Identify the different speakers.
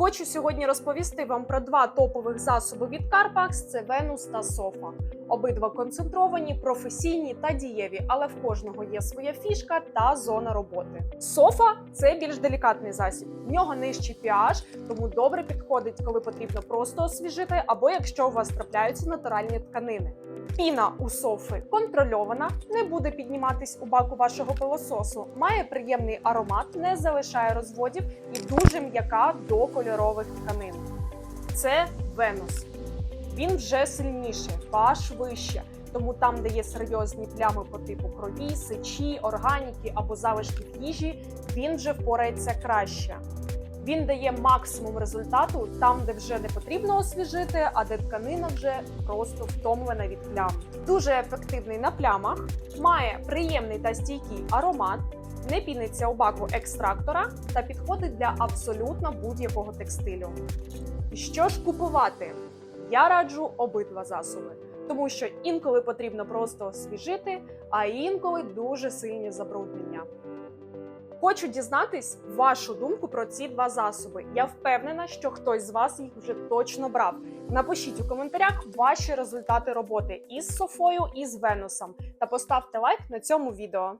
Speaker 1: Хочу сьогодні розповісти вам про два топових засоби від Carpax – це Venus та Sofa. Обидва концентровані, професійні та дієві, але в кожного є своя фішка та зона роботи. Софа це більш делікатний засіб. В нього нижчий pH, тому добре підходить, коли потрібно просто освіжити, або якщо у вас трапляються натуральні тканини. Піна у софи контрольована, не буде підніматись у баку вашого пилососу, має приємний аромат, не залишає розводів і дуже м'яка до кольорових тканин. Це Венус. Він вже сильніший, pH вище. Тому там, де є серйозні плями по типу крові, сечі, органіки або залишків їжі, він вже впорається краще. Він дає максимум результату там, де вже не потрібно освіжити, а де тканина вже просто втомлена від плям. Дуже ефективний на плямах, має приємний та стійкий аромат, не піниться у баку екстрактора та підходить для абсолютно будь-якого текстилю. Що ж купувати? Я раджу обидва засоби, тому що інколи потрібно просто освіжити, а інколи дуже сильні забруднення. Хочу дізнатись вашу думку про ці два засоби. Я впевнена, що хтось з вас їх вже точно брав. Напишіть у коментарях ваші результати роботи із Софою і з Венусом та поставте лайк на цьому відео.